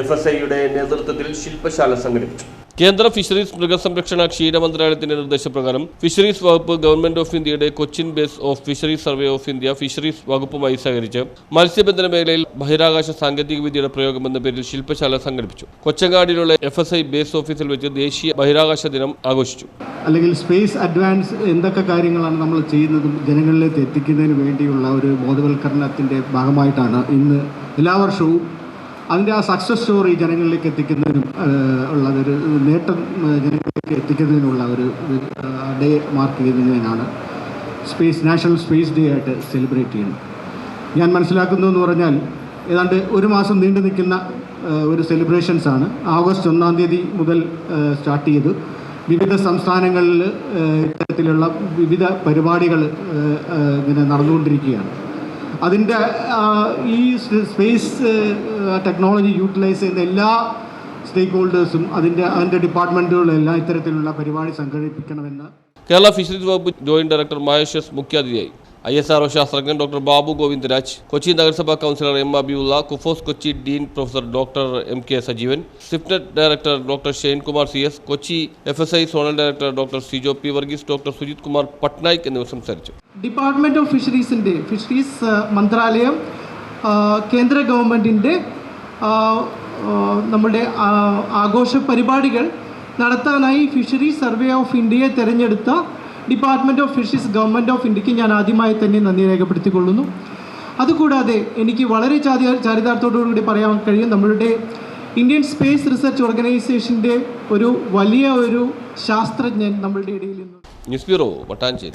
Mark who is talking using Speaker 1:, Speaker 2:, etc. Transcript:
Speaker 1: F S ഐയുടെ നേതൃത്വത്തിൽ ശില്പശാല സംഘടിപ്പിച്ചു.
Speaker 2: കേന്ദ്ര ഫിഷറീസ് മൃഗസംരക്ഷണ ക്ഷീര മന്ത്രാലയത്തിന്റെ നിർദ്ദേശപ്രകാരം ഫിഷറീസ് വകുപ്പ് ഗവൺമെന്റ് ഓഫ് ഇന്ത്യയുടെ Cochin base of fisheries survey of India fisheries വകുപ്പുമായി സഹകരിച്ച് മത്സ്യബന്ധന മേഖലയിൽ ബഹിരാകാശ സാങ്കേതിക വിദ്യയുടെ പ്രയോഗം എന്ന പേരിൽ ശില്പശാല സംഘടിപ്പിച്ചു. കൊച്ചങ്ങാടിയിലുള്ള എഫ് എസ് ഐ ബേസ് ഓഫീസിൽ വെച്ച് ദേശീയ ബഹിരാകാശ ദിനം ആഘോഷിച്ചു.
Speaker 3: അല്ലെങ്കിൽ സ്പേസ് അഡ്വാൻസ് എന്തൊക്കെ കാര്യങ്ങളാണ് നമ്മൾ ചെയ്യുന്നതും ജനങ്ങളിലേക്ക് എത്തിക്കുന്നതിന് വേണ്ടിയുള്ള ഒരു ബോധവൽക്കരണത്തിന്റെ ഭാഗമായിട്ടാണ് ഇന്ന് എല്ലാ വർഷവും അതിന്റെ ആ സക്സസ് സ്റ്റോറി ജനങ്ങളിലേക്ക് എത്തിക്കുന്നതിനും ഉള്ളതൊരു നേട്ടം ജനങ്ങളിലേക്ക് എത്തിക്കുന്നതിനുള്ള ഒരു ഡേ മാർക്ക് ചെയ്യുന്നതിനാണ് സ്പേസ് നാഷണൽ സ്പേസ് ഡേ ആയിട്ട് സെലിബ്രേറ്റ് ചെയ്യുന്നത്. ഞാൻ മനസ്സിലാക്കുന്നു എന്ന് പറഞ്ഞാൽ ഏതാണ്ട് ഒരു മാസം നീണ്ടു നിൽക്കുന്ന ഒരു സെലിബ്രേഷൻസാണ് ആഗസ്റ്റ് ഒന്നാം തീയതി മുതൽ സ്റ്റാർട്ട് ചെയ്തു വിവിധ സംസ്ഥാനങ്ങളിൽ ഇത്തരത്തിലുള്ള വിവിധ പരിപാടികൾ ഇങ്ങനെ നടന്നുകൊണ്ടിരിക്കുകയാണ്. അതിന്റെ ഈ സ്പേസ് ടെക്നോളജി യൂട്ടിലൈസ് ചെയ്യുന്ന എല്ലാ സ്റ്റേക്ക് ഹോൾഡേഴ്സും അതിന്റെ അതിന്റെ ഡിപ്പാർട്ട്മെന്റുകളെല്ലാം ഇത്തരത്തിലുള്ള പരിപാടി സംഘടിപ്പിക്കണമെന്ന്
Speaker 2: കേരള ഫിഷറീസ് വകുപ്പ് ജോയിന്റ് ഡയറക്ടർ മഹേഷ് മുഖ്യാതിഥിയായി. ഐ എസ് ആർഒ ശാസ്ത്രജ്ഞൻ ഡോക്ടർ ബാബു ഗോവിന്ദരാജ് കൊച്ചി നഗരസഭാ councillor M അബിയുള്ള KUFOS Kochi dean professor doctor M K Sajeevan CIFT director doctor Shane Kumar C S Kochi F S I zonal director doctor Sijo P Varghese doctor Sujith Kumar Patnaik എന്നിവർ സംസാരിച്ചു.
Speaker 4: Department of ഫിഷറീസിന്റെ fisheries മന്ത്രാലയം കേന്ദ്ര ആ, നമ്മുടെ ആഘോഷ പരിപാടികൾ നടത്താനായി fisheries survey of ഇന്ത്യയെ തിരഞ്ഞെടുത്ത department of fisheries government of ഇന്ത്യയ്ക്ക് ഞാൻ ആദ്യമായി തന്നെ നന്ദി രേഖപ്പെടുത്തിക്കൊള്ളുന്നു. അതുകൂടാതെ എനിക്ക് വളരെ ചാതി ചാരിതാർത്ഥത്തോടുകൂടി പറയാൻ കഴിയും നമ്മളുടെ ഇന്ത്യൻ സ്പേസ് റിസർച്ച് ഓർഗനൈസേഷന്റെ ഒരു വലിയ ഒരു ശാസ്ത്രജ്ഞൻ നമ്മളുടെ ഇടയിൽ
Speaker 2: ന്യൂസ് ബ്യൂറോ വട്ടാഞ്ചേരി.